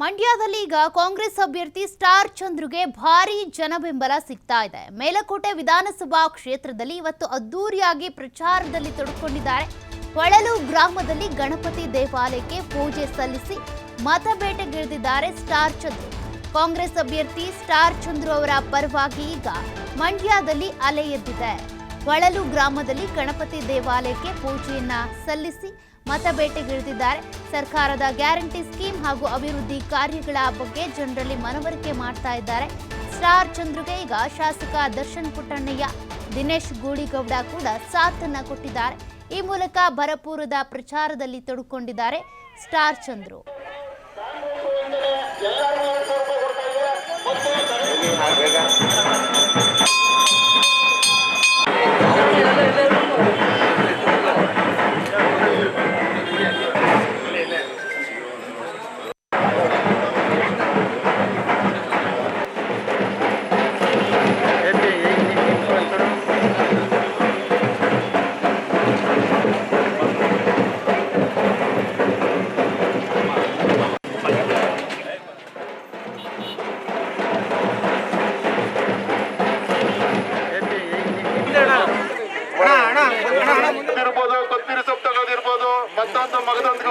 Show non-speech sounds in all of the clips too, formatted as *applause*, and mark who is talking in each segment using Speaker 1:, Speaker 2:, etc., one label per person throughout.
Speaker 1: ಮಂಡ್ಯದಲ್ಲಿ ಈಗ ಕಾಂಗ್ರೆಸ್ ಅಭ್ಯರ್ಥಿ ಸ್ಟಾರ್ ಚಂದ್ರುಗೆ ಭಾರಿ ಜನಬೆಂಬಲ ಸಿಗ್ತಾ ಇದೆ. ಮೇಲಕೋಟೆ ವಿಧಾನಸಭಾ ಕ್ಷೇತ್ರದಲ್ಲಿ ಇವತ್ತು ಅದ್ದೂರಿಯಾಗಿ ಪ್ರಚಾರದಲ್ಲಿ ತೊಡಕೊಂಡಿದ್ದಾರೆ. ಹೊಳಲು ಗ್ರಾಮದಲ್ಲಿ ಗಣಪತಿ ದೇವಾಲಯಕ್ಕೆ ಪೂಜೆ ಸಲ್ಲಿಸಿ ಮತಬೇಟೆಗಿಳಿದಿದ್ದಾರೆ ಸ್ಟಾರ್ ಚಂದ್ರು. ಕಾಂಗ್ರೆಸ್ ಅಭ್ಯರ್ಥಿ ಸ್ಟಾರ್ ಚಂದ್ರು ಅವರ ಪರವಾಗಿ ಈಗ ಮಂಡ್ಯದಲ್ಲಿ ಅಲೆ ಎದ್ದಿದೆ. ಹೊಳಲು ಗ್ರಾಮದಲ್ಲಿ ಗಣಪತಿ ದೇವಾಲಯಕ್ಕೆ ಪೂಜೆಯನ್ನ ಸಲ್ಲಿಸಿ ಮತಬೇಟೆಗಿಳಿದಿದ್ದಾರೆ. ಸರ್ಕಾರದ ಗ್ಯಾರಂಟಿ ಸ್ಕೀಮ್ ಹಾಗೂ ಅಭಿವೃದ್ಧಿ ಕಾರ್ಯಗಳ ಬಗ್ಗೆ ಜನರಲ್ಲಿ ಮನವರಿಕೆ ಮಾಡ್ತಾ ಇದ್ದಾರೆ. ಸ್ಟಾರ್ ಚಂದ್ರುಗೆ ಈಗ ಶಾಸಕ ದರ್ಶನ್ ಪುಟ್ಟಣ್ಣಯ್ಯ, ದಿನೇಶ್ ಗೂಳಿಗೌಡ ಕೂಡ ಸಾಥನ್ನ ಕೊಟ್ಟಿದ್ದಾರೆ. ಈ ಮೂಲಕ ಭರಪೂರದ ಪ್ರಚಾರದಲ್ಲಿ ತೊಡಕೊಂಡಿದ್ದಾರೆ ಸ್ಟಾರ್ ಚಂದ್ರು.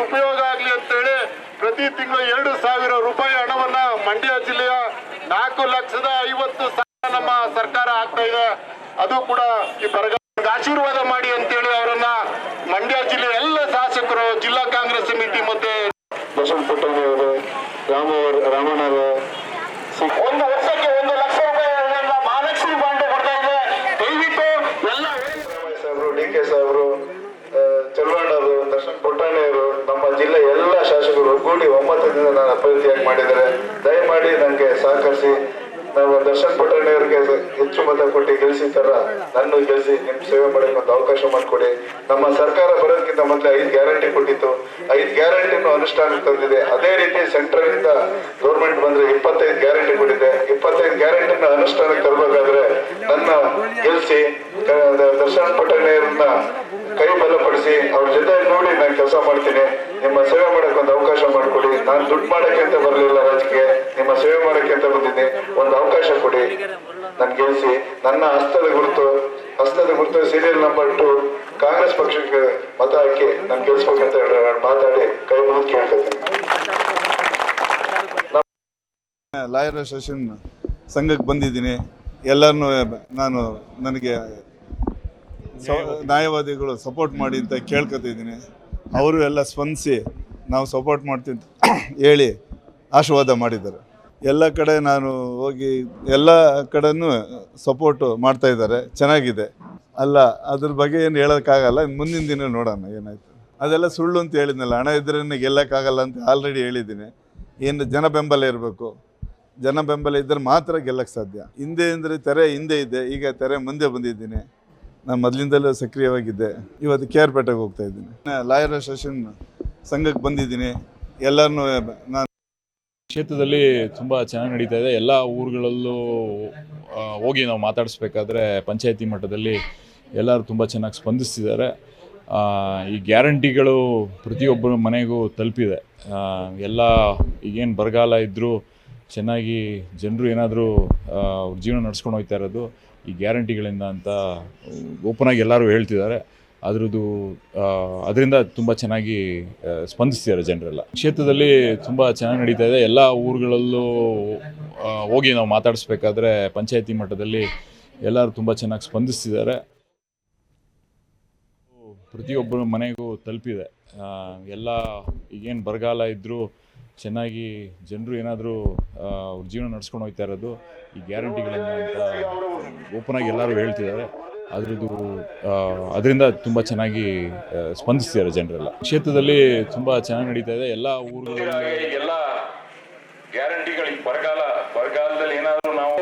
Speaker 2: ಉಪಯೋಗ ಆಗ್ಲಿ ಅಂತೇಳಿ ಪ್ರತಿ ತಿಂಗಳು ಎರಡು ಸಾವಿರ ರೂಪಾಯಿ ಹಣವನ್ನ ಮಂಡ್ಯ ಜಿಲ್ಲೆಯ ನಾಲ್ಕು ಲಕ್ಷದ ಐವತ್ತು ಸಾವಿರ ನಮ್ಮ ಸರ್ಕಾರ ಆಗ್ತಾ ಇದೆ. ಅದು ಕೂಡ ಈ ಬರಗಾಲ ಆಶೀರ್ವಾದ ಮಾಡಿ ಅಂತೇಳಿ ಅವರನ್ನ ಮಂಡ್ಯ ಜಿಲ್ಲೆಯ ಎಲ್ಲ ಶಾಸಕರು, ಜಿಲ್ಲಾ ಕಾಂಗ್ರೆಸ್ ಸಮಿತಿ ಮತ್ತೆ ದರ್ಶನ್ ಪುಟ್ಟಣ್ಣ ಅವರು ರಾಮ ರಾಮಣ್ಣ ಅವರು ಒಂದು ವರ್ಷಕ್ಕೆ ಒಂದು ಲಕ್ಷ ರೂಪಾಯಿ ಮಹಾಲಕ್ಷ್ಮಿ ಬಾಂಡ್ ಕೊಡ್ತಾ ಇದೆ ದಯವಿಟ್ಟು ಎಲ್ಲ ಸಾಹೇಬರು ಡಿ ಕೆ ಸಾಹೇಬರು ಚಲುವಣ್ಣರು ದರ್ಶನ್ ಪುಟ್ಟಣ್ಣವರು ನಮ್ಮ ಜಿಲ್ಲೆ ಎಲ್ಲ ಶಾಸಕರು ಒಗ್ಗೂಡಿ ಒಮ್ಮತದಿಂದ ನಾನು ಅಭ್ಯರ್ಥಿಯಾಗಿ ಮಾಡಿದ್ದಾರೆ. ದಯಮಾಡಿ ನನಗೆ ಸಹಕರಿಸಿ. ನಾವು ದರ್ಶನ್ ಪುಟ್ಟಣ್ಣವರಿಗೆ ಹೆಚ್ಚು ಮತ ಕೊಟ್ಟು ಗೆಲ್ಸಿ ತರ ನನ್ನ ಗೆಲ್ಸಿ ನಿಮ್ ಸೇವೆ ಮಾಡಕ್ಕೆ ಅವಕಾಶ ಮಾಡಿಕೊಡಿ. ನಮ್ಮ ಸರ್ಕಾರ ಬರೋದಕ್ಕಿಂತ ಮೊದಲು ಐದು ಗ್ಯಾರಂಟಿ ಕೊಟ್ಟಿತ್ತು. ಐದು ಗ್ಯಾರಂಟಿನೂ ಅನುಷ್ಠಾನಕ್ಕೆ ತಂದಿದೆ. ಅದೇ ರೀತಿ ಸೆಂಟ್ರಲ್ ಇಂದ ಗೌರ್ಮೆಂಟ್ ಬಂದ್ರೆ ಇಪ್ಪತ್ತೈದು ಗ್ಯಾರಂಟಿ ಕೊಟ್ಟಿದೆ. ಇಪ್ಪತ್ತೈದು ಗ್ಯಾರಂಟಿನ ಅನುಷ್ಠಾನಕ್ಕೆ ತರಬೇಕಾದ್ರೆ ನನ್ನ ಗೆಲ್ಸಿ ದರ್ಶನ್ ಪಟ್ಟಣ್ಣವ್ರನ್ನ ಕೈ ಬಲಪಡಿಸಿ, ಅವ್ರ ಜೊತೆ ನೋಡಿ ನಾನು ಕೆಲಸ ಮಾಡ್ತೀನಿ. ನಿಮ್ಮ ಸೇವೆ ಮಾಡಕ್ಕೆ ಒಂದು ಅವಕಾಶ ಮಾಡಿಕೊಡಿ. ನಾನು ದುಡ್ಡು ಮಾಡಕ್ಕೆ ಅಂತ ಬರಲಿಲ್ಲ ರಾಜಕೀಯ ನಿಮ್ಮ ಸೇವೆ ಮಾಡಕ್ಕೆ ಅಂತ ಬಂದಿದ್ದೀನಿ ಒಂದು ಅವಕಾಶ ಕೊಡಿ. ನನ್ ಗೆಲ್ಸಿ. ನನ್ನ ಹಸ್ತದ ಗುರುತು ಹಸ್ತದ ಗುರುತು ಸೀರಿಯಲ್ ನಂಬರ್ ಟು ಕಾಂಗ್ರೆಸ್ ಪಕ್ಷಕ್ಕೆ ಮತ ಹಾಕಿ ನಾನು ಗೆಲ್ಸ್ಬೇಕಂತ ಮಾತಾಡಿ ಕೈ ಮುಗಿದು ಕೇಳ್ಕೊತೀನಿ.
Speaker 3: ಲಾಯರ್ ಅಸೋಸಿಯೇಷನ್ ಸಂಘಕ್ಕೆ ಬಂದಿದ್ದೀನಿ. ಎಲ್ಲರನ್ನೂ ನಾನು ನನಗೆ ನ್ಯಾಯವಾದಿಗಳು ಸಪೋರ್ಟ್ ಮಾಡಿ ಅಂತ ಕೇಳ್ಕೊತಿದ್ದೀನಿ ಅವರು ಎಲ್ಲ ಸ್ಪಂದಿಸಿ ನಾವು ಸಪೋರ್ಟ್ ಮಾಡ್ತೀನಿ *coughs* ಹೇಳಿ ಆಶೀರ್ವಾದ ಮಾಡಿದ್ದಾರೆ. ಎಲ್ಲ ಕಡೆ ನಾನು ಹೋಗಿ ಎಲ್ಲ ಕಡೆನೂ ಸಪೋರ್ಟು ಮಾಡ್ತಾ ಇದ್ದಾರೆ. ಚೆನ್ನಾಗಿದೆ. ಅಲ್ಲ, ಅದ್ರ ಬಗ್ಗೆ ಏನು ಹೇಳೋಕ್ಕಾಗಲ್ಲ. ಮುಂದಿನ ದಿನ ನೋಡೋಣ, ಏನಾಯ್ತು. ಅದೆಲ್ಲ ಸುಳ್ಳು ಅಂತ ಹೇಳಿದ್ನಲ್ಲ. ಹಣ ಇದ್ರೇ ಗೆಲ್ಲಕ್ಕಾಗಲ್ಲ ಅಂತ ಆಲ್ರೆಡಿ ಹೇಳಿದ್ದೀನಿ. ಏನು ಜನ ಬೆಂಬಲ ಇರಬೇಕು. ಜನ ಬೆಂಬಲ ಇದ್ದರೆ ಮಾತ್ರ ಗೆಲ್ಲಕ್ಕೆ ಸಾಧ್ಯ. ಹಿಂದೆ ಅಂದರೆ ತೆರೆ ಹಿಂದೆ ಇದೆ. ಈಗ ತೆರೆ ಮುಂದೆ ಬಂದಿದ್ದೀನಿ. ನಾನು ಮೊದಲಿಂದಲೂ ಸಕ್ರಿಯವಾಗಿದ್ದೆ. ಇವತ್ತು ಕೆ ಆರ್ ಪೇಟೆಗೆ ಹೋಗ್ತಾ ಇದ್ದೀನಿ. ಲಾಯರ್ ಅಸೋಸಿಯೇಷನ್ ಸಂಘಕ್ಕೆ ಬಂದಿದ್ದೀನಿ. ಎಲ್ಲರನ್ನೂ ನಾನು
Speaker 4: ಕ್ಷೇತ್ರದಲ್ಲಿ ತುಂಬ ಚೆನ್ನಾಗಿ ನಡೀತಾ ಇದೆ. ಎಲ್ಲ ಊರುಗಳಲ್ಲೂ ಹೋಗಿ ನಾವು ಮಾತಾಡಿಸ್ಬೇಕಾದ್ರೆ ಪಂಚಾಯತಿ ಮಟ್ಟದಲ್ಲಿ ಎಲ್ಲರೂ ತುಂಬ ಚೆನ್ನಾಗಿ ಸ್ಪಂದಿಸ್ತಿದ್ದಾರೆ. ಈ ಗ್ಯಾರಂಟಿಗಳು ಪ್ರತಿಯೊಬ್ಬರ ಮನೆಗೂ ತಲುಪಿದೆ. ಎಲ್ಲ ಈಗೇನು ಬರಗಾಲ ಇದ್ದರೂ ಚೆನ್ನಾಗಿ ಜನರು ಏನಾದರೂ ಜೀವನ ನಡೆಸ್ಕೊಂಡು ಹೋಗ್ತಾ ಇರೋದು. ಈ ಗ್ಯಾರಂಟಿಗಳಿಂದ ಅಂತ ಓಪನಾಗಿ ಎಲ್ಲರೂ ಹೇಳ್ತಿದ್ದಾರೆ. ಅದರದ್ದು ಅದರಿಂದ ತುಂಬ ಚೆನ್ನಾಗಿ ಸ್ಪಂದಿಸ್ತಿದ್ದಾರೆ ಜನರೆಲ್ಲ. ಕ್ಷೇತ್ರದಲ್ಲಿ ತುಂಬ ಚೆನ್ನಾಗಿ ನಡೀತಾ ಇದೆ. ಎಲ್ಲ ಊರುಗಳಲ್ಲೂ ಹೋಗಿ ನಾವು ಮಾತಾಡಿಸ್ಬೇಕಾದ್ರೆ ಪಂಚಾಯತಿ ಮಟ್ಟದಲ್ಲಿ ಎಲ್ಲರೂ ತುಂಬ ಚೆನ್ನಾಗಿ ಸ್ಪಂದಿಸ್ತಿದ್ದಾರೆ. ಪ್ರತಿಯೊಬ್ಬರ ಮನೆಗೂ ತಲುಪಿದೆ. ಎಲ್ಲ ಈಗೇನು ಬರಗಾಲ ಇದ್ದರೂ ಚೆನ್ನಾಗಿ ಜನರು ಏನಾದರೂ ಅವ್ರ ಜೀವನ ನಡ್ಸ್ಕೊಂಡು ಹೋಗ್ತಾ ಇರೋದು ಈ ಗ್ಯಾರಂಟಿಗಳನ್ನು ಅಂತ ಓಪನ್ ಆಗಿ ಎಲ್ಲರೂ ಹೇಳ್ತಿದ್ದಾರೆ. ಅದ್ರದ್ದು ಅದರಿಂದ ತುಂಬ ಚೆನ್ನಾಗಿ ಸ್ಪಂದಿಸ್ತಿದ್ದಾರೆ ಜನರೆಲ್ಲ. ಕ್ಷೇತ್ರದಲ್ಲಿ ತುಂಬ ಚೆನ್ನಾಗಿ ನಡೀತಾ ಇದೆ. ಎಲ್ಲ ಊರುಗಳಲ್ಲಿ
Speaker 2: ಎಲ್ಲ ಗ್ಯಾರಂಟಿಗಳು ಬರಗಾಲ, ಬರಗಾಲದಲ್ಲಿ ಏನಾದರೂ ನಾವು